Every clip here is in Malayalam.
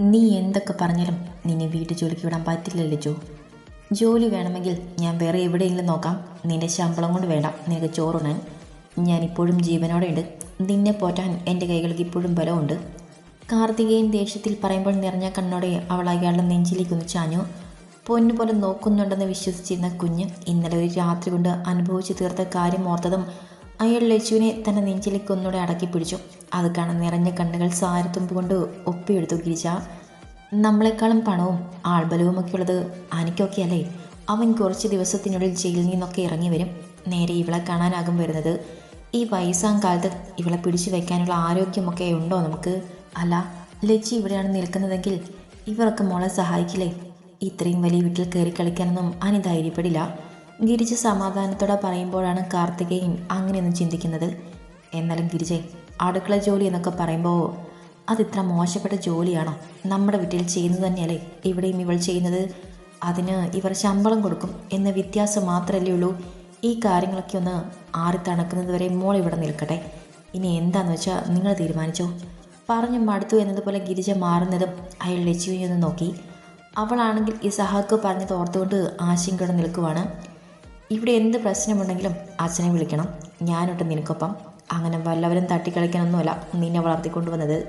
നീ എന്തൊക്കെ പറഞ്ഞാലും നിന്നെ വീട്ടു ജോലിക്ക് വിടാൻ പറ്റില്ലല്ലോ ജോ? ജോലി വേണമെങ്കിൽ ഞാൻ വേറെ എവിടെയെങ്കിലും നോക്കാം. നിന്റെ ശമ്പളം കൊണ്ട് വേണ്ട. നിനക്ക് ചോറുണ്ണാൻ. ഞാൻ ഇപ്പോഴും ജീവനോടെ ഉണ്ട് നിന്നെ പോറ്റാൻ എന്റെ കൈകൾക്ക് ഇപ്പോഴും ബലമുണ്ട്. കാർത്തികേയൻ ദേഷ്യത്തിൽ പറയുമ്പോൾ നിറഞ്ഞ കണ്ണോടെ അവൾ അയാളുടെ നെഞ്ചിലേക്കൊന്ന് ചാഞ്ഞു. പൊന്നുപോലെ നോക്കുന്നുണ്ടെന്ന് വിശ്വസിച്ചിരുന്ന കുഞ്ഞ് ഇന്നലെ ഒരു രാത്രി കൊണ്ട് അനുഭവിച്ചു തീർത്ത കാര്യം ഓർത്തതും അയാൾ ലച്ചുവിനെ തന്റെ നെഞ്ചിലേക്ക് ഒന്നുകൂടെ അടക്കി പിടിച്ചു. അത് കാണാൻ നിറഞ്ഞ കണ്ണുകൾ സാരത്തുമ്പ് കൊണ്ട് ഒപ്പിയെടുത്തു ഗിരിജ. നമ്മളെക്കാളും പണവും ആൾബലവും ഒക്കെ ഉള്ളത് അനിക്കൊക്കെയല്ലേ അവൻ കുറച്ച് ദിവസത്തിനുള്ളിൽ ജയിലിൽ നിന്നൊക്കെ ഇറങ്ങി വരും. നേരെ ഇവളെ കാണാനാകും വരുന്നത്. ഈ വയസ്സാം കാലത്ത് ഇവളെ പിടിച്ചു വയ്ക്കാനുള്ള ആരോഗ്യമൊക്കെ ഉണ്ടോ നമുക്ക്? അല്ല ലച്ചി ഇവിടെയാണ് നിൽക്കുന്നതെങ്കിൽ ഇവരൊക്കെ മോളെ സഹായിക്കില്ലേ? ഇത്രയും വലിയ വീട്ടിൽ കയറി കളിക്കാനൊന്നും അനി ധൈര്യപ്പെടില്ല ഗിരിജ സമാധാനത്തോടെ പറയുമ്പോഴാണ് കാർത്തികേയൻ അങ്ങനെയൊന്നും ചിന്തിക്കുന്നത്. എന്നാലും ഗിരിജെ അടുക്കള ജോലി എന്നൊക്കെ പറയുമ്പോൾ അതിത്ര മോശപ്പെട്ട ജോലിയാണോ? നമ്മുടെ വീട്ടിൽ ചെയ്യുന്നത് തന്നെയല്ലേ ഇവിടെയും ഇവൾ ചെയ്യുന്നത്? അതിന് ഇവർ ശമ്പളം കൊടുക്കും എന്ന വ്യത്യാസം മാത്രമല്ലേ ഉള്ളൂ. ഈ കാര്യങ്ങളൊക്കെ ഒന്ന് ആറി തണുക്കുന്നത് വരെ മോൾ ഇവിടെ നിൽക്കട്ടെ. ഇനി എന്താന്ന് വെച്ചാൽ നിങ്ങൾ തീരുമാനിച്ചോ. പറഞ്ഞു മടുത്തു എന്നതുപോലെ ഗിരിജ മാറുന്നതും അയാൾ ലച്ചുവിനെ ഒന്ന് നോക്കി. അവളാണെങ്കിൽ ഈ സഹാക്ക് പറഞ്ഞത് ഓർത്തുകൊണ്ട് ആശങ്കയോടെ നിൽക്കുവാണ്. ഇവിടെ എന്ത് പ്രശ്നമുണ്ടെങ്കിലും അച്ഛനെ വിളിക്കണം. ഞാനൊട്ട് നിനക്കൊപ്പം. അങ്ങനെ വല്ലവരും തട്ടിക്കളിക്കാനൊന്നുമല്ല നിന്നെ വളർത്തിക്കൊണ്ടുവന്നത്.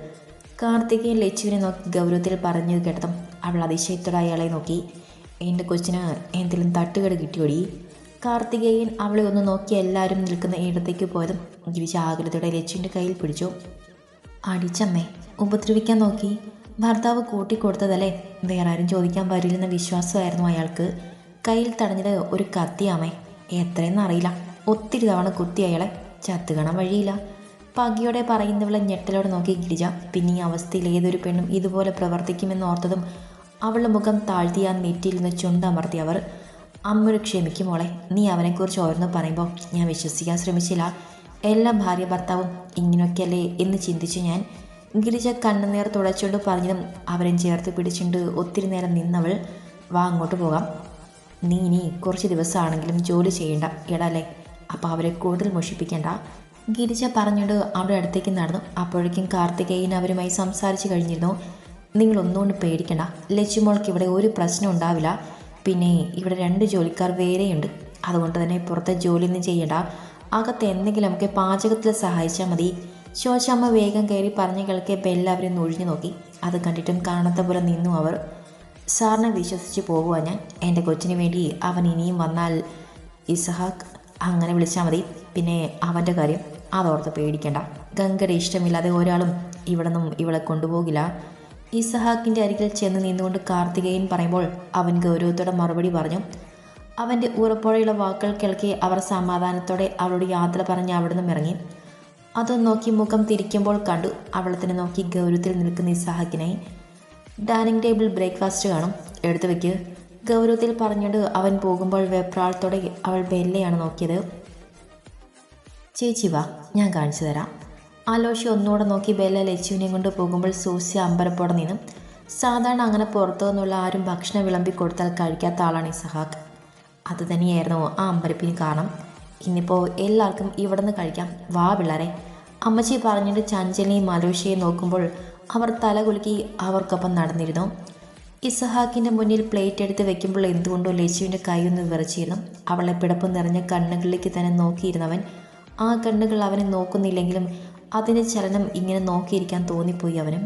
കാർത്തികയും ലച്ചുവിനെ നോക്കി ഗൗരവത്തിൽ പറഞ്ഞത് കേട്ടതും അവൾ അതിശയത്തോടെ അയാളെ നോക്കി. എന്റെ കൊച്ചിന് എന്തെങ്കിലും തട്ടുകേട് കിട്ടിയോടി? കാർത്തികേയൻ അവളെ ഒന്ന് നോക്കി എല്ലാവരും നിൽക്കുന്ന ഇടത്തേക്ക് പോയതും ജീവിച്ച ആകുലത്തോടെ ലച്ചുവിന്റെ കയ്യിൽ പിടിച്ചു. അടിച്ചമ്മേ ഉപദ്രവിക്കാൻ നോക്കി. ഭർത്താവ് കൂട്ടിക്കൊടുത്തതല്ലേ? വേറെ ആരും ചോദിക്കാൻ വരില്ലെന്ന വിശ്വാസമായിരുന്നു അയാൾക്ക്. കയ്യിൽ തടഞ്ഞത് ഒരു കത്തിയാമേ. എത്രയെന്ന് അറിയില്ല. ഒത്തിരി തവണ കുത്തി അയാളെ ചത്തു കാണാൻ വഴിയില്ല. പകിയോടെ പറയുന്നവളെ ഞെട്ടലോടെ നോക്കി ഗിരിജ. പിന്നെ ഈ അവസ്ഥയിൽ ഏതൊരു പെണ്ണും ഇതുപോലെ പ്രവർത്തിക്കുമെന്ന് ഓർത്തതും അവളുടെ മുഖം താഴ്ത്തി ആ നെറ്റിയിൽ നിന്ന് ചുണ്ടമർത്തി അവർ. അമ്മൊരു ക്ഷമിക്കും മോളെ. നീ അവനെക്കുറിച്ച് ഓരോന്ന് പറയുമ്പോൾ ഞാൻ വിശ്വസിക്കാൻ ശ്രമിച്ചില്ല. എല്ലാ ഭാര്യ ഭർത്താവും ഇങ്ങനെയൊക്കെയല്ലേ എന്ന് ചിന്തിച്ചു ഞാൻ. ഗിരിജ കണ്ണുനീർ തുടച്ചുകൊണ്ട് പറഞ്ഞതും അവരെ ചേർത്ത് പിടിച്ചുകൊണ്ട് ഒത്തിരി നേരം നിന്നവൾ വാ അങ്ങോട്ട് പോകാം. നീ ഇനി കുറച്ച് ദിവസമാണെങ്കിലും ജോലി ചെയ്യണ്ട. ഇടല്ലേ അപ്പോൾ അവരെ കൂടുതൽ മോഷിപ്പിക്കേണ്ട ഗിരിജ പറഞ്ഞുകൊണ്ട് അവിടെ അടുത്തേക്ക് നടന്നു. അപ്പോഴേക്കും കാർത്തികേയൻ അവരുമായി സംസാരിച്ചു കഴിഞ്ഞിരുന്നു. നിങ്ങളൊന്നുകൊണ്ട് പേടിക്കണ്ട. ലച്ചുമോൾക്ക് ഇവിടെ ഒരു പ്രശ്നം ഉണ്ടാവില്ല. പിന്നെ ഇവിടെ രണ്ട് ജോലിക്കാർ വേറെയുണ്ട്. അതുകൊണ്ട് തന്നെ പുറത്തെ ജോലിയൊന്നും ചെയ്യണ്ട. അകത്ത് എന്തെങ്കിലും നമുക്ക് പാചകത്തിൽ സഹായിച്ചാൽ മതി. ശോശാമ്മ വേഗം കയറി പറഞ്ഞു കേൾക്കെ എല്ലാവരും ഒഴിഞ്ഞു നോക്കി. അത് കണ്ടിട്ടും കാണാത്ത പോലെ നിന്നു അവർ. സാറിനെ വിശ്വസിച്ച് പോകുവാൻ ഞാൻ. എന്റെ കൊച്ചിന് വേണ്ടി അവൻ ഇനിയും വന്നാൽ ഇസഹാക്ക് അങ്ങനെ വിളിച്ചാൽ മതി. പിന്നെ അവന്റെ കാര്യം അതോർത്ത് പേടിക്കണ്ട. ഗംഗയുടെ ഇഷ്ടമില്ലാതെ ഒരാളും ഇവിടെ നിന്നും ഇവളെ കൊണ്ടുപോകില്ല. ഇസഹാക്കിന്റെ അരികിൽ ചെന്ന് നിന്നുകൊണ്ട് കാർത്തികേയൻ പറയുമ്പോൾ അവൻ ഗൗരവത്തോടെ മറുപടി പറഞ്ഞു. അവന്റെ ഉറപ്പോടെയുള്ള വാക്കുകൾ കേൾക്കി അവർ സമാധാനത്തോടെ അവളോട് യാത്ര പറഞ്ഞ് അവിടെ നിന്നും ഇറങ്ങി. അത് നോക്കി മുഖം തിരിക്കുമ്പോൾ കണ്ടു അവളത്തിനെ നോക്കി ഗൗരവത്തിൽ നിൽക്കുന്ന ഇസഹാക്കിനെ. ഡൈനിങ് ടേബിൾ ബ്രേക്ക്ഫാസ്റ്റ് കാണും. എടുത്തു വെക്ക്. ഗൗരവത്തിൽ പറഞ്ഞിട്ട് അവൻ പോകുമ്പോൾ വെപ്രാളത്തോടെ അവൾ ബെല്ലയാണ് നോക്കിയത്. ചേച്ചി വാ ഞാൻ കാണിച്ചു തരാം. ആലോഷി ഒന്നുകൂടെ നോക്കി ബെല്ല ലച്ചുവിനെയും കൊണ്ട് പോകുമ്പോൾ സൂസി അമ്പരപ്പോടെ നിന്നും. സാധാരണ അങ്ങനെ പുറത്തു നിന്നുള്ള ആരും ഭക്ഷണം വിളമ്പി കൊടുത്താൽ കഴിക്കാത്ത ആളാണ് ഈ സഹാക്ക്. അത് തന്നെയായിരുന്നു ആ അമ്പരപ്പിന് കാരണം. ഇന്നിപ്പോൾ എല്ലാവർക്കും ഇവിടെ നിന്ന് കഴിക്കാം. വാ പിള്ളേരെ. അമ്മച്ചി പറഞ്ഞിട്ട് ചഞ്ചലിനെയും ആലോഷിയെയും നോക്കുമ്പോൾ അവർ തല കുലുക്കി അവർക്കൊപ്പം നടന്നിരുന്നു. ഇസഹാക്കിന്റെ മുന്നിൽ പ്ലേറ്റ് എടുത്ത് വെക്കുമ്പോൾ എന്തുകൊണ്ടോ ലച്ചുവിന്റെ കൈയൊന്ന് വിറച്ചിരുന്നു. അവളെ പിടപ്പ് നിറഞ്ഞ കണ്ണുകളിലേക്ക് തന്നെ നോക്കിയിരുന്നവൻ. ആ കണ്ണുകൾ അവനെ നോക്കുന്നില്ലെങ്കിലും അതിന്റെ ചലനം ഇങ്ങനെ നോക്കിയിരിക്കാൻ തോന്നിപ്പോയി അവനും.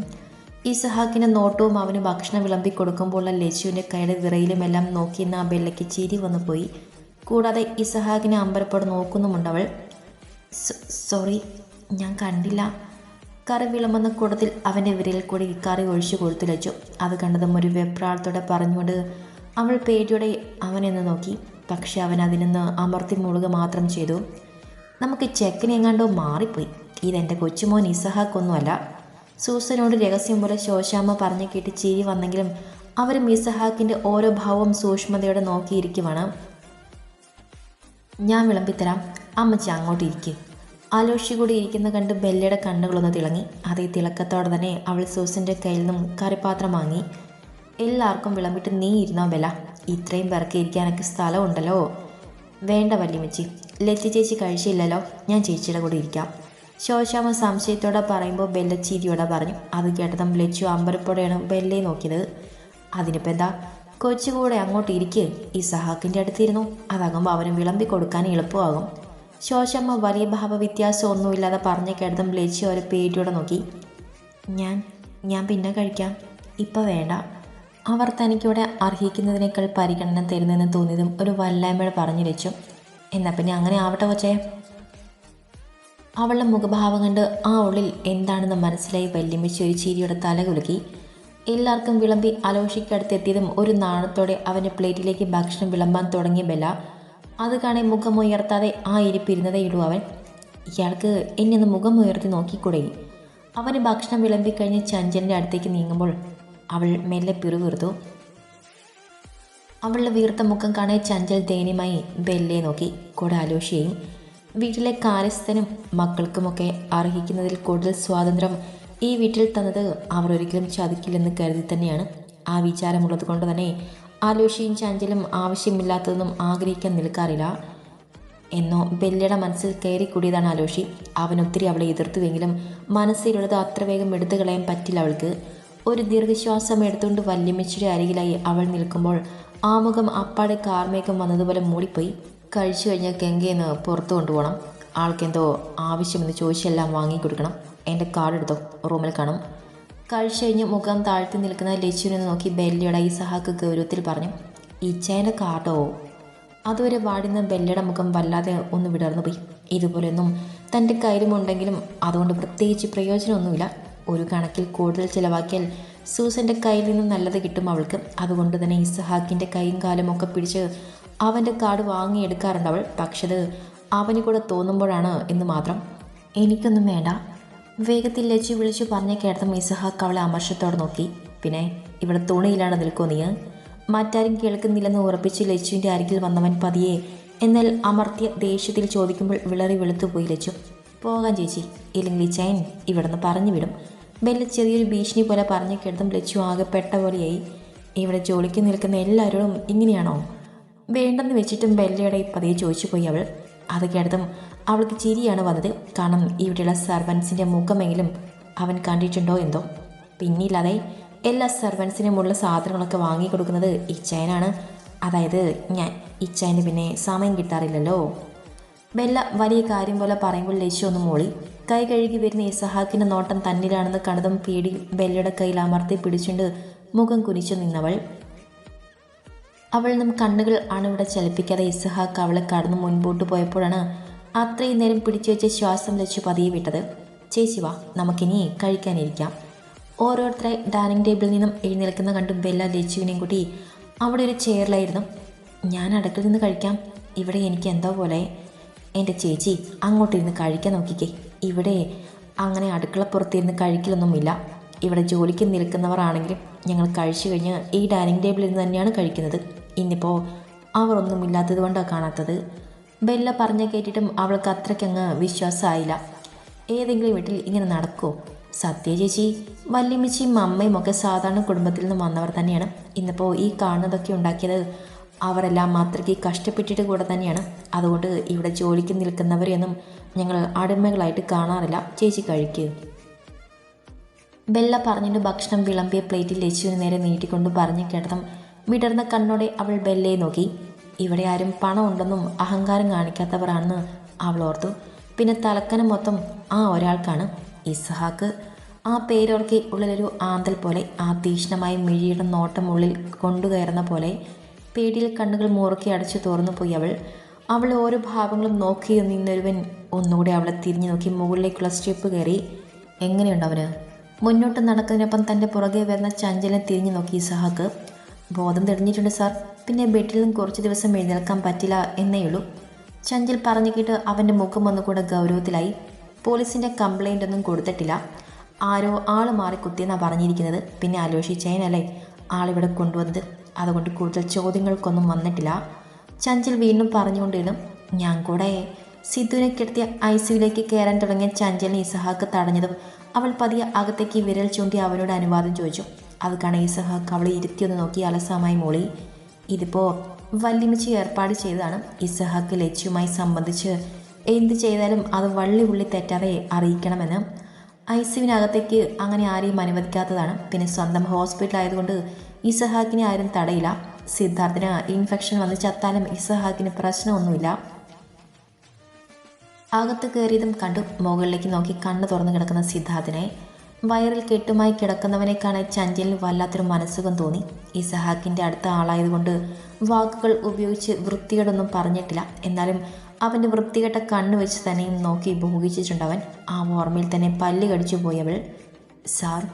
ഇസഹാക്കിന്റെ നോട്ടവും അവന് ഭക്ഷണം വിളമ്പി കൊടുക്കുമ്പോഴുള്ള ലച്ചുവിന്റെ കൈയുടെ വിറയിലുമെല്ലാം നോക്കിയിരുന്ന ആ ബെല്ലയ്ക്ക് ചിരി വന്നു പോയി കൂടാതെ ഇസഹാക്കിനെ അമ്പരപ്പോടെ നോക്കുന്നുമുണ്ടവൾ. സോറി ഞാൻ കണ്ടില്ല. കറി വിളമ്പുന്ന കൂടത്തിൽ അവന്റെ വിരൽ കൂടി കറി ഒഴിച്ചു കൊടുത്തു ലച്ചു. അത് കണ്ടതും ഒരു വെപ്രാളത്തോടെ പറഞ്ഞുകൊണ്ട് അവൾ പേടിയോടെ അവനെന്ന് നോക്കി. പക്ഷെ അവൻ അതിനൊന്ന് അമർത്തി മുളുക മാത്രം ചെയ്തു. നമുക്ക് ചെക്കനെ എങ്ങാണ്ടോ മാറിപ്പോയി. ഇതെന്റെ കൊച്ചുമോൻ ഇസഹാക്കൊന്നുമല്ല. സൂസനോട് രഹസ്യം പോലെ ശോശാമ്മ പറഞ്ഞു കേട്ട് ചിരി വന്നെങ്കിലും അവരും ഇസഹാക്കിന്റെ ഓരോ ഭാവവും സൂക്ഷ്മതയോടെ നോക്കിയിരിക്കുവാണ്. ഞാൻ വിളമ്പിത്തരാം. അമ്മച്ചി അങ്ങോട്ട് ഇരിക്കുക ആലോഷി കൂടി ഇരിക്കുന്ന കണ്ട് ബെല്ലയുടെ കണ്ണുകളൊന്ന് തിളങ്ങി. അതേ തിളക്കത്തോടെ തന്നെ അവൾ സൂസിന്റെ കയ്യിൽ നിന്നും കറിപാത്രം വാങ്ങി. എല്ലാവർക്കും വിളമ്പിട്ട് നീ ഇരുന്നോ ബെല ഇത്രയും പേർക്ക് ഇരിക്കാനൊക്കെ സ്ഥലമുണ്ടല്ലോ വേണ്ട വല്യമ്മച്ചി. ലത്തി ചേച്ചി കഴിച്ചില്ലല്ലോ. ഞാൻ ചേച്ചിയുടെ കൂടെ ഇരിക്കാം. ശോശാമ സംശയത്തോടെ പറയുമ്പോൾ ബെല്ല ചിരിയോടെ പറഞ്ഞു. അത് കേട്ടതും ലച്ചു അമ്പരപ്പോടെയാണ് ബെല്ലയെ നോക്കിയത്. അതിനിപ്പോൾ എന്താ? കൊച്ചുകൂടെ അങ്ങോട്ട് ഇരിക്കുക ഈ സഹാക്കിന്റെ അടുത്തിരുന്നു. അതാകുമ്പോൾ അവന് വിളമ്പി കൊടുക്കാൻ എളുപ്പമാകും. ശോശമ്മ വലിയ ഭാവവ്യത്യാസമൊന്നുമില്ലാതെ പറഞ്ഞു കേട്ടതും ലച്ചു ഒരു പേടിയോടെ നോക്കി. ഞാൻ ഞാൻ പിന്നെ കഴിക്കാം. ഇപ്പം വേണ്ട. അവർ തനിക്കിവിടെ അർഹിക്കുന്നതിനേക്കാൾ പരിഗണന തരുന്നെന്ന് തോന്നിയതും ഒരു വല്ലായ്മയോട് പറഞ്ഞു വെച്ചു. എന്നാൽ പിന്നെ അങ്ങനെ ആവട്ടെ കൊച്ചേ. അവളുടെ മുഖഭാവം കണ്ട് ആ ഉള്ളിൽ എന്താണെന്ന് മനസ്സിലായി വല്യമ്മച്ചി ഒരു ചിരിയുടെ തല കുലുക്കി. എല്ലാവർക്കും വിളമ്പി അലോഷിക്കടുത്തെത്തിയതും ഒരു നാണത്തോടെ അവന്റെ പ്ലേറ്റിലേക്ക് ഭക്ഷണം വിളമ്പാൻ തുടങ്ങിയ ബെല്ല അത് കാണെ മുഖമുയർത്താതെ ആ ഇരിപ്പിരുന്നതേ ഇടൂ അവൻ. ഇയാൾക്ക് എന്നെ ഒന്ന് മുഖമുയർത്തി നോക്കിക്കൂടെ? അവന് ഭക്ഷണം വിളമ്പിക്കഴിഞ്ഞ് ചഞ്ചലിന്റെ അടുത്തേക്ക് നീങ്ങുമ്പോൾ അവൾ മെല്ലെ പിറുവീർത്തു അവളുടെ വീർത്ത മുഖം കാണെ ചഞ്ചൽ ദയനീയമായി ബെല്ലെ നോക്കി. കൂടെ ആലോഷിയെയും വീട്ടിലെ കാര്യസ്ഥനും മക്കൾക്കുമൊക്കെ അർഹിക്കുന്നതിൽ കൂടുതൽ സ്വാതന്ത്ര്യം ഈ വീട്ടിൽ തന്നത് അവർ ഒരിക്കലും ചതിക്കില്ലെന്ന് കരുതി തന്നെയാണ്. ആ വിചാരമുള്ളത് കൊണ്ട് തന്നെ ആലോഷിയും ചാഞ്ചലും ആവശ്യമില്ലാത്തതൊന്നും ആഗ്രഹിക്കാൻ നിൽക്കാറില്ല. എന്നോ ബെല്ലയുടെ മനസ്സിൽ കയറി കൂടിയതാണ് ആലോഷി അവൻ ഒത്തിരി അവളെ എതിർത്തുവെങ്കിലും മനസ്സിലുള്ളത് അത്ര വേഗം എടുത്തു കളയാൻ പറ്റില്ല അവൾക്ക്. ഒരു ദീർഘശ്വാസം എടുത്തുകൊണ്ട് വല്യമ്മച്ചിയുടെ അരികിലായി അവൾ നിൽക്കുമ്പോൾ ആ മുഖം അപ്പാടെ കാർമേഘം വന്നതുപോലെ മൂടിപ്പോയി. കഴിച്ചു കഴിഞ്ഞാൽ ഗംഗയെന്ന് പുറത്തു കൊണ്ടുപോകണം. ആൾക്കെന്തോ ആവശ്യമെന്ന് ചോദിച്ചെല്ലാം വാങ്ങിക്കൊടുക്കണം. എന്റെ കാർഡ് എടുത്തോ? റൂമിൽ കാണും. കഴിച്ചു കഴിഞ്ഞ് മുഖം താഴ്ത്തി നിൽക്കുന്ന ലച്ചുവിനെ നോക്കി ബെല്ലയുടെ ഈ സഹാക്ക് ഗൗരവത്തിൽ പറഞ്ഞു ഇച്ചേന്റെ കാട്ടോ? അതുവരെ വാടുന്ന ബെല്ലയുടെ മുഖം വല്ലാതെ ഒന്ന് വിടർന്നു പോയി. ഇതുപോലെയൊന്നും തന്റെ കയ്യിലുമുണ്ടെങ്കിലും അതുകൊണ്ട് പ്രത്യേകിച്ച് പ്രയോജനമൊന്നുമില്ല. ഒരു കണക്കിൽ കൂടുതൽ ചിലവാക്കിയാൽ സൂസന്റെ കയ്യിൽ നിന്നും നല്ലത് കിട്ടും അവൾക്ക്. അതുകൊണ്ട് തന്നെ ഇസഹാക്കിന്റെ കൈയും കാലും ഒക്കെ പിടിച്ച് അവന്റെ കാർഡ് വാങ്ങിയെടുക്കാറുണ്ട് അവൾ. പക്ഷേ അത് അവന് കൂടെ തോന്നുമ്പോഴാണ് എന്ന് മാത്രം. എനിക്കൊന്നും വേണ്ട. വേഗത്തിൽ ലച്ചു വിളിച്ചു പറഞ്ഞ കേട്ട മിസഹാക്ക് അവളെ അമർഷത്തോടെ നോക്കി. പിന്നെ ഇവിടെ തുണിയിലാണ് നിൽക്കോ നീ മറ്റാരും കേൾക്കുന്നില്ലെന്ന് ഉറപ്പിച്ച് ലച്ചുവിന്റെ അരികിൽ വന്നവൻ പതിയെ എന്നാൽ അമർത്തിയ ദേഷ്യത്തിൽ ചോദിക്കുമ്പോൾ വിളറി വെളുത്തുപോയി ലച്ചു പോകാൻ ചേച്ചി ഇല്ലെങ്കിൽ ചൈൻ ഇവിടുന്ന് പറഞ്ഞു വിടും ബെല്ല ചെറിയൊരു ഭീഷണി പോലെ പറഞ്ഞു കേട്ടതും ലച്ചു ആകെ പെട്ട പോലെയായി ഇവിടെ ജോലിക്ക് നിൽക്കുന്ന എല്ലാവരോടും ഇങ്ങനെയാണോ? വേണ്ടെന്ന് വെച്ചിട്ടും ബെല്ലയുടെ പതിയെ ചോദിച്ചു പോയി അവൾ. അത് കേട്ടതും അവൾക്ക് ചിരിയാണ് വന്നത്. കാരണം ഇവിടെയുള്ള സർവൻസിന്റെ മുഖമെങ്കിലും അവൻ കണ്ടിട്ടുണ്ടോ എന്തോ? പിന്നില്ലാതെ എല്ലാ സർവൻസിനുമുള്ള സാധനങ്ങളൊക്കെ വാങ്ങിക്കൊടുക്കുന്നത് ഇച്ചായനാണ്. അതായത് ഞാൻ. ഇച്ചയന് പിന്നെ സമയം കിട്ടാറില്ലല്ലോ. ബെല്ല വലിയ കാര്യം പോലെ പറയുമ്പോൾ ലച്ചു ഒന്ന് മൂളി. കൈ കഴുകി വരുന്ന ഇസഹാക്കിന്റെ നോട്ടം തന്നിലാണെന്ന് കണ്ടതും പേടി ബെല്ലയുടെ കയ്യിൽ അമർത്തി പിടിച്ചുകൊണ്ട് മുഖം കുനിച്ചു നിന്നവൾ. അവൾ നിന്നും കണ്ണുകൾ അണുവിടെ ചലിപ്പിക്കാതെ ഇസഹാക്ക് അവളെ കടന്നു മുൻപോട്ട് പോയപ്പോഴാണ് അത്രയും നേരം പിടിച്ചു വെച്ച ശ്വാസം വെച്ച് പതിയെ വിട്ടത്. ചേച്ചി വാ നമുക്കിനി കഴിക്കാനിരിക്കാം. ഓരോരുത്തരായി ഡൈനിങ് ടേബിളിൽ നിന്നും എഴുന്നേൽക്കുന്ന കണ്ടും ബെല്ല ലച്ചുവിനെയും കൂട്ടി അവിടെ ഒരു ചെയറിലായിരുന്നു. ഞാൻ അടുക്കിൽ നിന്ന് കഴിക്കാം. ഇവിടെ എനിക്ക് എന്തോ പോലെ. എന്റെ ചേച്ചി അങ്ങോട്ടിരുന്ന് കഴിക്കാൻ നോക്കിക്കേ. ഇവിടെ അങ്ങനെ അടുക്കളപ്പുറത്തിരുന്ന് കഴിക്കലൊന്നുമില്ല. ഇവിടെ ജോലിക്ക് നിൽക്കുന്നവർ ആണെങ്കിലും ഞങ്ങൾ കഴിച്ചു കഴിഞ്ഞ് ഈ ഡൈനിങ് ടേബിളിൽ നിന്ന് തന്നെയാണ് കഴിക്കുന്നത്. ഇന്നിപ്പോൾ അവർ ഒന്നുമില്ലാത്തത് കൊണ്ടാണ് കാണാത്തത്. ബെല്ല പറഞ്ഞു കേട്ടിട്ടും അവൾക്ക് അത്രയ്ക്കങ്ങ് വിശ്വാസമായില്ല. ഏതെങ്കിലും വീട്ടിൽ ഇങ്ങനെ നടക്കുമോ സത്യ ചേച്ചി വല്യമ്മച്ചിയും അമ്മയും ഒക്കെ സാധാരണ കുടുംബത്തിൽ നിന്ന് വന്നവർ തന്നെയാണ്. ഇന്നിപ്പോൾ ഈ കാണുന്നതൊക്കെ ഉണ്ടാക്കിയത് അവരെല്ലാം അത്രയ്ക്ക് കഷ്ടപ്പെട്ടിട്ട് കൂടെ തന്നെയാണ്. അതുകൊണ്ട് ഇവിടെ ജോലിക്ക് നിൽക്കുന്നവരെയൊന്നും ഞങ്ങൾ അടിമകളായിട്ട് കാണാറില്ല. ചേച്ചി കഴിക്കുക ബെല്ല പറഞ്ഞിട്ട് ഭക്ഷണം വിളമ്പിയ പ്ലേറ്റിൽ ലച്ചുവിന് നേരെ നീട്ടിക്കൊണ്ട് പറഞ്ഞു കേട്ടതും വിടർന്ന കണ്ണോടെ അവൾ ബെല്ലയെ നോക്കി. ഇവിടെ ആരും പണം ഉണ്ടെന്നും അഹങ്കാരം കാണിക്കാത്തവരാണെന്ന് അവൾ ഓർത്തു. പിന്നെ തലക്കനം മൊത്തം ആ ഒരാൾക്കാണ് ഇസ്ഹാക്ക്. ആ പേരോർക്കി ഉള്ളിലൊരു ആന്തൽ പോലെ ആ തീക്ഷ്ണമായ മിഴിയുടെ നോട്ടം ഉള്ളിൽ കൊണ്ടുകയറുന്ന പോലെ പേടിയിൽ കണ്ണുകൾ മുറുക്കി അടച്ചു തുറന്നു പോയി അവൾ. അവൾ ഓരോ ഭാവങ്ങളും നോക്കി നിന്നൊരുവൻ ഒന്നുകൂടി അവളെ തിരിഞ്ഞു നോക്കി മുകളിലേക്കുള്ള സ്റ്റെപ്പ് കയറി. എങ്ങനെയുണ്ട് അവന്? മുന്നോട്ട് നടക്കുന്നതിനൊപ്പം തന്റെ പുറകെ വരുന്ന ചഞ്ചലിനെ തിരിഞ്ഞു നോക്കി ഇസഹാക്ക്. ബോധം തെളിഞ്ഞിട്ടുണ്ട് സാർ. പിന്നെ ബെഡിൽ നിന്ന് കുറച്ച് ദിവസം എഴുന്നേൽക്കാൻ പറ്റില്ല എന്നേ ഉള്ളൂ ചഞ്ചൽ പറഞ്ഞു കേട്ട് അവന്റെ മുഖം ഒന്നുകൂടെ ഗൗരവത്തിലായി. പോലീസിന്റെ കംപ്ലൈന്റ് ഒന്നും കൊടുത്തിട്ടില്ല. ആരോ ആൾ മാറി കുത്തിയെന്നാണ് പറഞ്ഞിരിക്കുന്നത്. പിന്നെ ആലോചിച്ചതിനല്ലേ ആളിവിടെ കൊണ്ടുവന്നത്. അതുകൊണ്ട് കൂടുതൽ ചോദ്യങ്ങൾക്കൊന്നും വന്നിട്ടില്ല. ചഞ്ചൽ വീണ്ടും പറഞ്ഞുകൊണ്ടിരുന്നു. ഞാൻ കൂടെ സിദ്ധുവിനെ കിടത്തിയ ഐ സിയിലേക്ക് കയറാൻ തുടങ്ങിയ ചഞ്ചലിനെ ഇസഹാക്ക് തടഞ്ഞതും അവൾ പതിയെ അകത്തേക്ക് വിരൽ ചൂണ്ടി അവനോട് അനുവാദം ചോദിച്ചു. അത് കാണാൻ ഇസഹാക്ക് അവളെ ഇരുത്തിയൊന്ന് നോക്കി അലസമായി മൂളി. ഇതിപ്പോൾ വല്യമിച്ച് ഏർപ്പാട് ചെയ്തതാണ് ഇസഹാക്ക് ലച്ചുമായി സംബന്ധിച്ച്. എന്ത് ചെയ്താലും അത് വള്ളി ഉള്ളി തെറ്റാതെ അറിയിക്കണമെന്ന്. ഐസിയുവിനകത്തേക്ക് അങ്ങനെ ആരെയും അനുവദിക്കാത്തതാണ്. പിന്നെ സ്വന്തം ഹോസ്പിറ്റൽ ആയതുകൊണ്ട് ഇസഹാക്കിനെ ആരും തടയില്ല. സിദ്ധാർത്ഥിന് ഇൻഫെക്ഷൻ വന്ന് ചത്താലും ഇസഹാക്കിന് പ്രശ്നമൊന്നുമില്ല. അകത്ത് കയറിയതും കണ്ടു മുകളിലേക്ക് നോക്കി കണ്ണ് തുറന്നു കിടക്കുന്ന സിദ്ധാർത്ഥിനെ. വയറിൽ കെട്ടുമായി കിടക്കുന്നവനെ കാണാൻ ചഞ്ചലിന് വല്ലാത്തൊരു മനസ്സുഖം തോന്നി. ഇസഹാക്കിന്റെ അടുത്ത ആളായതുകൊണ്ട് വാക്കുകൾ ഉപയോഗിച്ച് വൃത്തികേടൊന്നും പറഞ്ഞിട്ടില്ല. എന്നാലും അവന്റെ വൃത്തികെട്ട കണ്ണ് വെച്ച് തന്നെയും നോക്കി ഭോഗിച്ചിട്ടുണ്ടവൻ ആ ഓർമ്മയിൽ തന്നെ പല്ല് കടിച്ചു പോയവൾ സാർ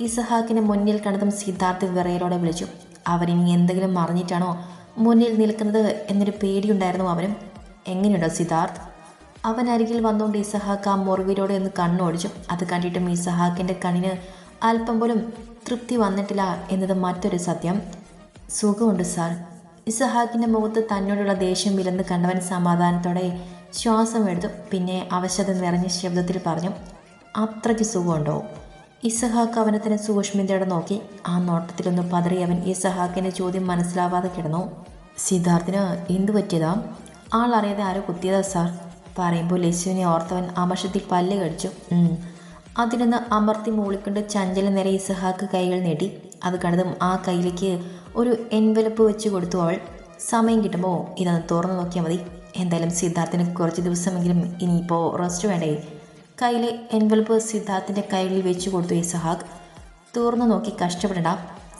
ഇസഹാക്കിനെ മുന്നിൽ കണ്ടതും സിദ്ധാർത്ഥ് വിറയലോടെ വിളിച്ചു. അവരിനി എന്തെങ്കിലും മറിഞ്ഞിട്ടാണോ മുന്നിൽ നിൽക്കുന്നത്? എന്നൊരു പേടിയുണ്ടായിരുന്നു അവനും. എങ്ങനെയുണ്ടോ സിദ്ധാർത്ഥ്? അവൻ അരികിൽ വന്നുകൊണ്ട് ഇസഹാക്ക് ആ മുറിവിലൂടെ ഒന്ന് കണ്ണോടിച്ചു. അത് കണ്ടിട്ടും ഇസഹാക്കിന്റെ കണ്ണിന് അല്പം പോലും തൃപ്തി വന്നിട്ടില്ല എന്നത് മറ്റൊരു സത്യം. സുഖമുണ്ട് സാർ. ഇസഹാക്കിന്റെ മുഖത്ത് തന്നോടുള്ള ദേഷ്യം വിലന്ന് കണ്ടവൻ സമാധാനത്തോടെ ശ്വാസം എടുത്തു. പിന്നെ അവശത നിറഞ്ഞ ശബ്ദത്തിൽ പറഞ്ഞു അത്രയ്ക്ക് സുഖമുണ്ടോ? ഇസഹാക്ക് അവനെ തന്നെ സൂക്ഷ്മതയോടെ നോക്കി. ആ നോട്ടത്തിലൊന്ന് പതറി അവൻ ഇസഹാക്കിന്റെ ചോദ്യം മനസ്സിലാവാതെ കിടന്നു. സിദ്ധാർത്ഥിന് എന്തു പറ്റിയതാ? ആളറിയാതെ ആരോ കുത്തിയതാ സാർ. പറയുമ്പോൾ ലച്ചുവിനെ ഓർത്തവൻ അമർഷത്തിൽ പല്ല് കടിച്ചു. അതിനൊന്ന് അമർത്തി മൂളിക്കൊണ്ട് ചഞ്ചല നേരെ ഇസഹാക്ക് കൈകൾ നേടി. അത് കണ്ടതും ആ കയ്യിലേക്ക് ഒരു എൻവലപ്പ് വെച്ച് കൊടുത്തു അവൾ. സമയം കിട്ടുമ്പോൾ ഇതൊന്ന് തുറന്നു നോക്കിയാൽ മതി. എന്തായാലും സിദ്ധാർത്ഥിന് കുറച്ച് ദിവസമെങ്കിലും ഇനിയിപ്പോൾ റെസ്റ്റ് വേണ്ടേ? കയ്യിലെ എൻവലപ്പ് സിദ്ധാർത്ഥിന്റെ കൈകളിൽ വെച്ച് കൊടുത്തു ഇസഹാക്ക്. തുറന്നു നോക്കി കഷ്ടപ്പെടണ്ട.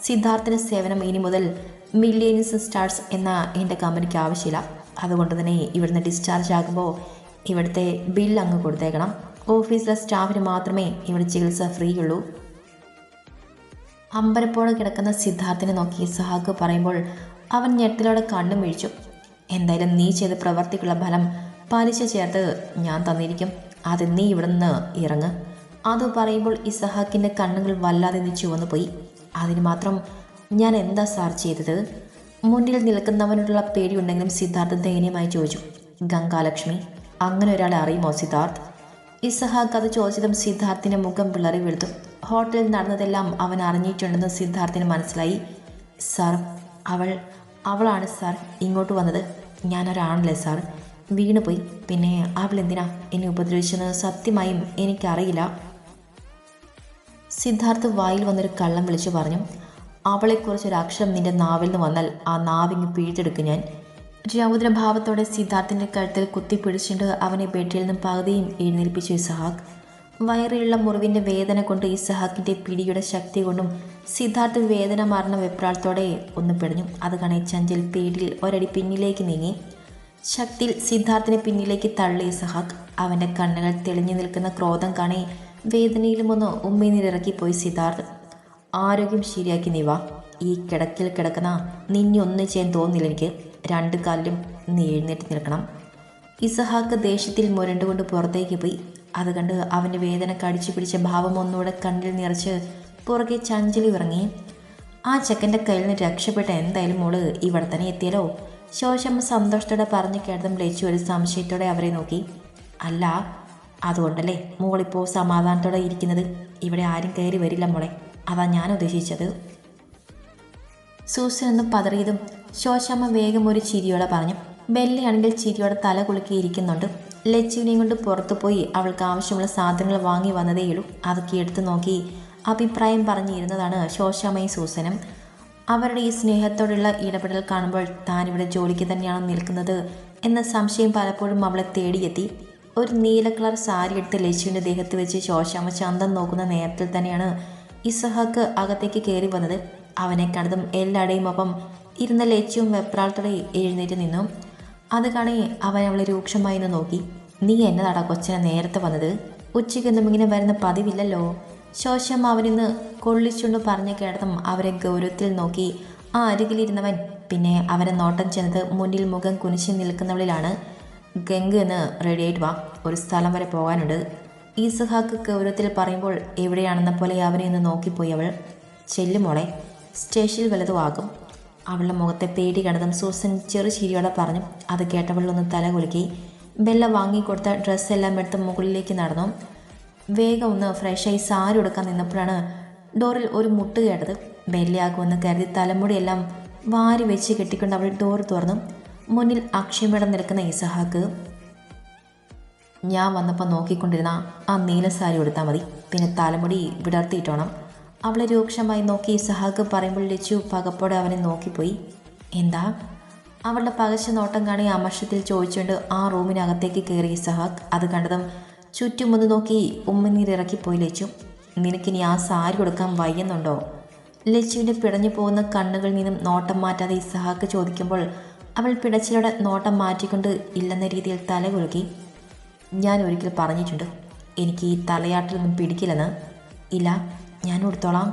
സിദ്ധാർത്ഥിന്റെ സേവനം ഇനി മുതൽ മില്ലിയൻസ് സ്റ്റാർസ് എന്ന എന്റെ കമ്പനിക്ക് ആവശ്യമില്ല. അതുകൊണ്ട് തന്നെ ഇവിടുന്ന് ഡിസ്ചാർജ് ആകുമ്പോൾ ഇവിടുത്തെ ബിൽ അങ്ങ് കൊടുത്തേക്കണം. ഓഫീസിലെ സ്റ്റാഫിന് മാത്രമേ ഇവിടെ ചികിത്സ ഫ്രീ ഉള്ളൂ. അമ്പരപ്പോടെ കിടക്കുന്ന സിദ്ധാർത്ഥിനെ നോക്കി സഹാക്ക് പറയുമ്പോൾ അവൻ ഞെട്ടിലോടെ കണ്ണും വീഴ്ച്ചു എന്തായാലും നീ ചെയ്ത പ്രവർത്തിക്കുള്ള ഫലം പലിശ ചേർത്ത് ഞാൻ തന്നിരിക്കും. അത് നീ ഇവിടെ നിന്ന് ഇറങ്ങ്. അത് പറയുമ്പോൾ ഇസഹാക്കിന്റെ കണ്ണുകൾ വല്ലാതെ നീ ചുവന്നു പോയി. അതിന് മാത്രം ഞാൻ എന്താ സാർ ചെയ്തത്? മുന്നിൽ നിൽക്കുന്നവനോടുള്ള പേടിയുണ്ടെങ്കിലും സിദ്ധാർത്ഥ ദയനീയമായി ചോദിച്ചു. ഗംഗാലക്ഷ്മി അങ്ങനെ ഒരാളെ അറിയുമോ സിദ്ധാർത്ഥ്? ഇസഹാക്ക് അത് ചോദിച്ചതും സിദ്ധാർത്ഥിന്റെ മുഖം പിളറി വീഴ്ത്തും. ഹോട്ടലിൽ നടന്നതെല്ലാം അവൻ അറിഞ്ഞിട്ടുണ്ടെന്ന് സിദ്ധാർത്ഥിന് മനസ്സിലായി. സാർ അവൾ അവളാണ് സാർ ഇങ്ങോട്ട് വന്നത്. ഞാനൊരാണല്ലേ സാർ? വീണുപോയി. പിന്നെ അവൾ എന്തിനാ എന്നെ ഉപദ്രവിച്ചെന്ന് സത്യമായും എനിക്കറിയില്ല. സിദ്ധാർത്ഥ് വായിൽ വന്നൊരു കള്ളം വിളിച്ചു പറഞ്ഞു. അവളെക്കുറിച്ച് ഒരു അക്ഷരം നിന്റെ നാവിൽ നിന്ന് വന്നാൽ ആ നാവിങ് പിഴുതെടുക്കും ഞാൻ. രൗദ്രഭാവത്തോടെ സിദ്ധാർത്ഥിന്റെ കഴുത്തിൽ കുത്തിപ്പിടിച്ചിട്ട് അവനെ ബെഡിൽ നിന്നും പകുതിയും എഴുന്നേൽപ്പിച്ചു ഇസഹാക്ക് വയറിലുള്ള മുറിവിന്റെ വേദന കൊണ്ട് ഇസഹാക്കിന്റെ പിടിയുടെ ശക്തി കൊണ്ടും സിദ്ധാർത്ഥ് വേദന മാറുന്ന വെപ്രാളത്തോടെ ഒന്ന് പിടഞ്ഞു അത് കണേ ചഞ്ചൽ പേടിയിൽ ഒരടി പിന്നിലേക്ക് നീങ്ങി. ശക്തിയിൽ സിദ്ധാർത്ഥിനെ പിന്നിലേക്ക് തള്ളി ഇസഹാക്ക് അവന്റെ കണ്ണുകൾ തെളിഞ്ഞു നിൽക്കുന്ന ക്രോധം കാണേ വേദനയിലും ഒന്ന് ഉമ്മീനിറക്കിപ്പോയി സിദ്ധാർത്ഥ്. ആരോഗ്യം ശരിയാക്കി നീ വാ. ഈ കിടക്കിൽ കിടക്കുന്ന നിന്നെ ഒന്നും ചെയ്യാൻ തോന്നുന്നില്ല എനിക്ക്. രണ്ട് കാലിലും നീ എഴുന്നേറ്റ് നിൽക്കണം. ഇസഹാക്ക് ദേഷ്യത്തിൽ മുരണ്ടുകൊണ്ട് പുറത്തേക്ക് പോയി. അത് കണ്ട് അവന്റെ വേദന കടിച്ചു പിടിച്ച ഭാവം ഒന്നുകൂടെ കണ്ണിൽ നിറച്ച് പുറകെ ചഞ്ചലി ഇറങ്ങി ആ ചെക്കന്റെ കയ്യിൽ നിന്ന് രക്ഷപ്പെട്ട എന്തായാലും മോൾ ഇവിടെ തന്നെ എത്തിയല്ലോ. ശോശമ്മ സന്തോഷത്തോടെ പറഞ്ഞു കേട്ടതും ലച്ചു ഒരു സംശയത്തോടെ അവരെ നോക്കി. അല്ല അതുകൊണ്ടല്ലേ മോളിപ്പോൾ സമാധാനത്തോടെ ഇരിക്കുന്നത്? ഇവിടെ ആരും കയറി വരില്ല മോളെ. അതാ ഞാൻ ഉദ്ദേശിച്ചത്. സൂസൻ ഒന്ന് പതറിയതും ശോശാമ്മ വേഗം ഒരു ചിരിയോടെ പറഞ്ഞു ബെല്ലിയാണെങ്കിൽ ചിരിയോടെ തല കുലുക്കിയിരിക്കുന്നുണ്ട്. ലച്ചുവിനെയും കൊണ്ട് പുറത്തു പോയി അവൾക്ക് ആവശ്യമുള്ള സാധനങ്ങൾ വാങ്ങി വന്നതേയുള്ളൂ അതൊക്കെ എടുത്തു നോക്കി അഭിപ്രായം പറഞ്ഞിരുന്നതാണ് ശോശാമ്മയും സൂസനും. അവരുടെ ഈ സ്നേഹത്തോടുള്ള ഇടപെടൽ കാണുമ്പോൾ താനിവിടെ ജോലിക്ക് തന്നെയാണ് നിൽക്കുന്നത് എന്ന സംശയം പലപ്പോഴും അവളെ തേടിയെത്തി. ഒരു നീല കളർ സാരി എടുത്ത് ലച്ചുവിന്റെ ദേഹത്ത് വെച്ച് ശോശാമ്മ ചന്തം നോക്കുന്ന നേരത്തിൽ തന്നെയാണ് ഇസഹാക്ക് അകത്തേക്ക് കയറി വന്നത്. അവനെ കണ്ടതും എല്ലാടെയും ഒപ്പം ഇരുന്ന ലേച്ചിയും വെപ്രാളത്തോടെ എഴുന്നേറ്റ് നിന്നു. അത് കാണി അവൻ അവളെ രൂക്ഷമായി നിന്ന് നോക്കി. നീ എന്നതാടാ കൊച്ചിനെ നേരത്തെ വന്നത്? ഉച്ചയ്ക്കൊന്നും ഇങ്ങനെ വരുന്ന പതിവില്ലല്ലോ. ശോശം അവനിന്ന് കൊള്ളിച്ചുകൊണ്ട് പറഞ്ഞു കേട്ടതും അവരെ ഗൗരവത്തിൽ നോക്കി ആ അരികിലിരുന്നവൻ പിന്നെ അവരെ നോട്ടം ചെന്നത് മുന്നിൽ മുഖം കുനിച്ച് നിൽക്കുന്നവളിലാണ്. ഗംഗ എന്ന് റെഡിയായിട്ട് വാ. ഒരു സ്ഥലം വരെ പോകാനുണ്ട് ഈ സഹാക്ക് ഗൗരവത്തിൽ പറയുമ്പോൾ എവിടെയാണെന്ന പോലെ അവനെ ഒന്ന് നോക്കിപ്പോയി അവൾ. ചെല്ലുമോളെ സ്റ്റേഷനിൽ വലതുവാകും അവളുടെ മുഖത്തെ പേടി കണ്ടതും സൂസൻ ചെറു ചിരിയോടെ പറഞ്ഞു അത് കേട്ടവളൊന്ന് തല കുലുക്കി. ബെല്ല വാങ്ങിക്കൊടുത്ത ഡ്രസ്സെല്ലാം എടുത്ത് മുകളിലേക്ക് നടന്നു. വേഗം ഒന്ന് ഫ്രഷായി സാരി ഉടുക്കാൻ നിന്നപ്പോഴാണ് ഡോറിൽ ഒരു മുട്ട് കേട്ടത്. ബെല്ലയാകുമെന്ന് കരുതി തലമുടിയെല്ലാം വാരി വെച്ച് കെട്ടിക്കൊണ്ട് അവൾ ഡോർ തുറന്നു. മുന്നിൽ അക്ഷയമേടം നിൽക്കുന്ന ഇസഹാക്ക് ഞാൻ വന്നപ്പോൾ നോക്കിക്കൊണ്ടിരുന്ന ആ നീല സാരി ഉടുത്താൽ മതി. പിന്നെ തലമുടി വിടർത്തിയിട്ടോണം. അവളെ രൂക്ഷമായി നോക്കി സഹാക്ക് പറയുമ്പോൾ ലച്ചു പകപ്പോടെ അവനെ നോക്കിപ്പോയി. എന്താ? അവളുടെ പകച്ച നോട്ടം കാണി അമർഷത്തിൽ ചോദിച്ചുകൊണ്ട് ആ റൂമിനകത്തേക്ക് കയറി സഹാക്ക് അത് കണ്ടതും ചുറ്റും ഒന്ന് നോക്കി ഉമ്മനീരിറക്കിപ്പോയി ലച്ചു നിനക്കിനി ആ സാരി കൊടുക്കാൻ വയ്യുന്നുണ്ടോ? ലച്ചുവിന്റെ പിടഞ്ഞു പോകുന്ന കണ്ണുകളിൽ നിന്നും നോട്ടം മാറ്റാതെ ഇസഹാക്ക് ചോദിക്കുമ്പോൾ അവൾ പിടച്ചിലൂടെ നോട്ടം മാറ്റിക്കൊണ്ട് ഇല്ലെന്ന രീതിയിൽ തല കുലുക്കി ഞാൻ ഒരിക്കൽ പറഞ്ഞിട്ടുണ്ട് എനിക്ക് ഈ തലയാട്ടിലൊന്നും പിടിക്കില്ലെന്ന്. ഇല്ല ഞാൻ കൊടുത്തോളാം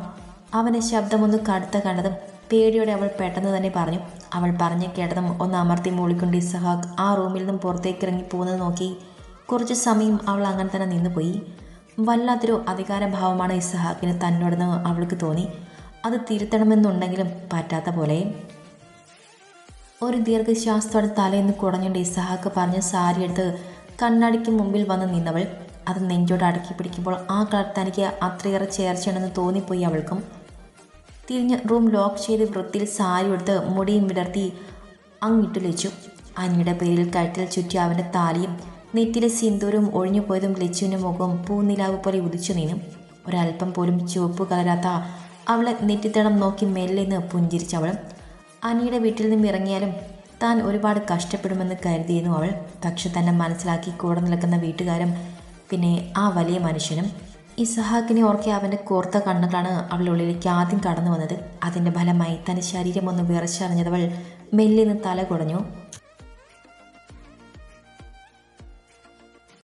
അവനെ ശബ്ദമൊന്ന് കടുത്ത കണ്ടതും പേടിയോടെ അവൾ പെട്ടെന്ന് തന്നെ പറഞ്ഞു അവൾ പറഞ്ഞ കേട്ടതും ഒന്ന് അമർത്തി മൂളിക്കൊണ്ട് ഇസഹാക്ക് ആ റൂമിൽ നിന്നും പുറത്തേക്ക് ഇറങ്ങി പോകുന്നത് നോക്കി. കുറച്ച് സമയം അവൾ അങ്ങനെ തന്നെ നിന്നുപോയി വല്ലാത്തൊരു അധികാരഭാവമാണ് ഇസഹാക്കിന് തന്നോടെന്ന് അവൾക്ക് തോന്നി. അത് തിരുത്തണമെന്നുണ്ടെങ്കിലും പറ്റാത്ത പോലെ. ഒരു ദീർഘശ്വാസത്തോടെ തലയെന്ന് കുടഞ്ഞുകൊണ്ട് ഇസഹാക്ക് പറഞ്ഞ് സാരിയെടുത്ത് കണ്ണാടിക്ക് മുമ്പിൽ വന്ന് നിന്നവൾ അത് നെഞ്ചോട് അടക്കി പിടിക്കുമ്പോൾ ആ കളർ തനിക്ക് അത്രയേറെ ചേർച്ചയുണ്ടെന്ന് തോന്നിപ്പോയി അവൾക്കും. തിരിഞ്ഞ് റൂം ലോക്ക് ചെയ്ത് വൃത്തിയിൽ സാരി എടുത്ത് മുടിയും വിടർത്തി അങ്ങിട്ട് ലച്ചു. അനിയുടെ പേരിൽ കഴുത്തിൽ ചുറ്റി അവന്റെ താലിയും നെറ്റിലെ സിന്ദൂരും ഒഴിഞ്ഞു പോയതും ലച്ചുവിന്റെ മുഖവും പൂനിലാവ് പോലെ ഉദിച്ചു നീനും ഒരല്പം പോലും ചുവപ്പ് കലരാത്ത അവളെ നെറ്റിത്തടം നോക്കി മെല്ലെന്ന് പുഞ്ചിരിച്ചവൾ അനിയുടെ വീട്ടിൽ നിന്നും ഇറങ്ങിയാലും താൻ ഒരുപാട് കഷ്ടപ്പെടുമെന്ന് കരുതിയിരുന്നു അവൾ. പക്ഷെ തന്നെ മനസ്സിലാക്കി കൂടെ നിൽക്കുന്ന വീട്ടുകാരും പിന്നെ ആ വലിയ മനുഷ്യനും ഇസഹാക്കിനെ ഓർക്കെ അവന്റെ കോർത്ത കണ്ണുകളാണ് അവളുടെ ഉള്ളിലേക്ക് ആദ്യം കടന്നു വന്നത്. അതിന്റെ ഫലമായി തന്റെ ശരീരം ഒന്ന് വിറച്ചറിഞ്ഞതവൾ മെല്ലിന്ന് തല കുടഞ്ഞു.